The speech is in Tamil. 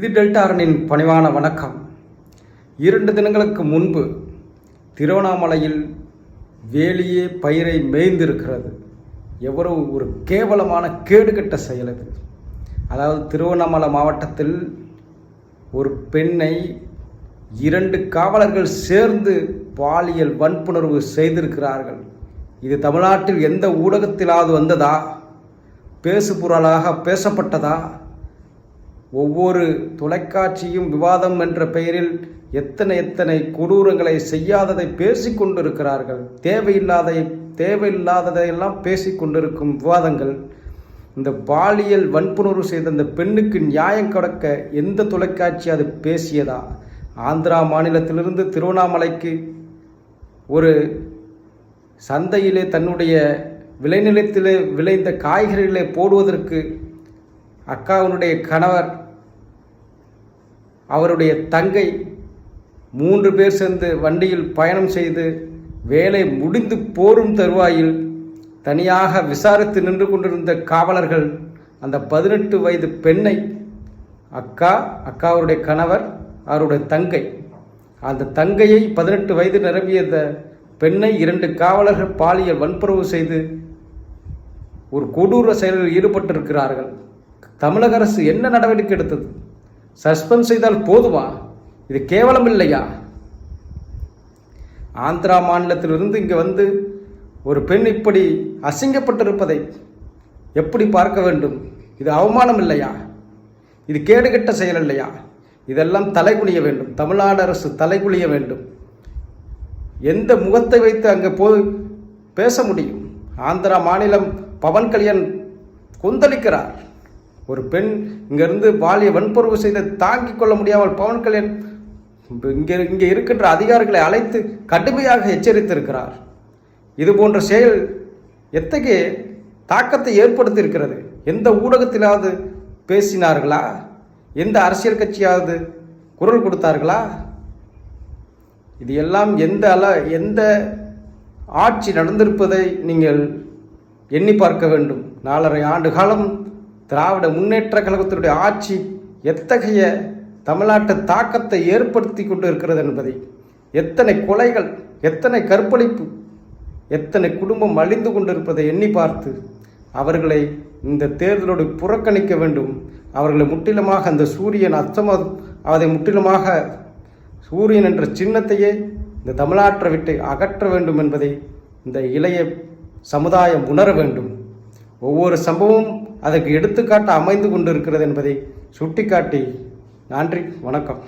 இது டெல்டாரனின் பணிவான வணக்கம். இரண்டு தினங்களுக்கு முன்பு திருவண்ணாமலையில் வேலியே பயிரை மேய்ந்திருக்கிறது. எவ்வளவு ஒரு கேவலமான கேடுகட்ட செயல் அது. அதாவது திருவண்ணாமலை மாவட்டத்தில் ஒரு பெண்ணை இரண்டு காவலர்கள் சேர்ந்து பாலியல் வன்புணர்வு செய்திருக்கிறார்கள். இது தமிழ்நாட்டில் எந்த ஊடகத்திலாவது வந்ததா? பேசுபொருளாக பேசப்பட்டதா? ஒவ்வொரு தொலைக்காட்சியும் விவாதம் என்ற பெயரில் எத்தனை எத்தனை கொடூரங்களை செய்யாததை பேசி கொண்டிருக்கிறார்கள். தேவையில்லாத தேவையில்லாததையெல்லாம் பேசி கொண்டிருக்கும் விவாதங்கள். இந்த பாலியல் வன்புணர்வு செய்த அந்த பெண்ணுக்கு நியாயம் கடக்க எந்த தொலைக்காட்சி அது பேசியதா? ஆந்திரா மாநிலத்திலிருந்து திருவண்ணாமலைக்கு ஒரு சந்தையிலே தன்னுடைய விளைநிலத்திலே விளைந்த காய்கறிகளை போடுவதற்கு அக்காவினுடைய கணவர் அவருடைய தங்கை மூன்று பேர் சேர்ந்து வண்டியில் பயணம் செய்து வேலை முடிந்து போரும் தருவாயில் தனியாக விசாரித்து நின்று கொண்டிருந்த காவலர்கள் அந்த பதினெட்டு வயது பெண்ணை அக்கா அக்காவுடைய கணவர் அவருடைய தங்கை. அந்த தங்கையை பதினெட்டு வயது நிரம்பிய பெண்ணை இரண்டு காவலர்கள் பாலியல் வன்புறவு செய்து ஒரு கொடூர செயலில் ஈடுபட்டிருக்கிறார்கள். தமிழக அரசு என்ன நடவடிக்கை எடுத்தது? சஸ்பெண்ட் செய்தால் போதுமா? இது கேவலம் இல்லையா ஆந்திரா மாநிலத்திலிருந்து இங்கே வந்து ஒரு பெண் இப்படி அசிங்கப்பட்டிருப்பதை எப்படி பார்க்க வேண்டும்? இது அவமானம் இல்லையா இது கேடுகட்ட செயல் இல்லையா இதெல்லாம் தலைகுனிய வேண்டும். தமிழ்நாடு அரசு தலைகுனிய வேண்டும். எந்த முகத்தை வைத்து அங்கே போய் பேச முடியும்? ஆந்திரா மாநிலம் பவன் கல்யாண் கொந்தளிக்கிறார். ஒரு பெண் இங்கிருந்து பாலிய வன்பொருவு செய்த தாங்கிக் கொள்ள முடியாமல் பவன் கல்யாண் இங்கே இங்கே இருக்கின்ற அதிகாரிகளை அழைத்து கடுமையாக எச்சரித்திருக்கிறார். இது போன்ற செயல் எத்தகைய தாக்கத்தை ஏற்படுத்தியிருக்கிறது? எந்த ஊடகத்திலாவது பேசினார்களா? எந்த அரசியல் கட்சியாவது குரல் கொடுத்தார்களா? இது எல்லாம் எந்த அள எந்த ஆட்சி நடந்திருப்பதை நீங்கள் எண்ணி பார்க்க வேண்டும். நாலரை ஆண்டு காலம் திராவிட முன்னேற்ற கழகத்தினுடைய ஆட்சி எத்தகைய தமிழ்நாட்டு தாக்கத்தை ஏற்படுத்தி கொண்டு இருக்கிறது என்பதை எத்தனை கொலைகள் எத்தனை கற்பழிப்பு எத்தனை குடும்பம் அழிந்து கொண்டிருப்பதை எண்ணி பார்த்து அவர்களை இந்த தேர்தலோடு புறக்கணிக்க வேண்டும். அவர்களை முற்றிலுமாக அந்த சூரியன் அச்சம அதை முற்றிலுமாக சூரியன் என்ற சின்னத்தையே இந்த தமிழ்நாட்டை விட்டு அகற்ற வேண்டும் என்பதை இந்த இளைய சமுதாயம் உணர வேண்டும். ஒவ்வொரு சம்பவமும் அதற்கு எடுத்துக்காட்டு அமைந்து கொண்டிருக்கிறது என்பதை சுட்டிக்காட்டி நன்றி வணக்கம்.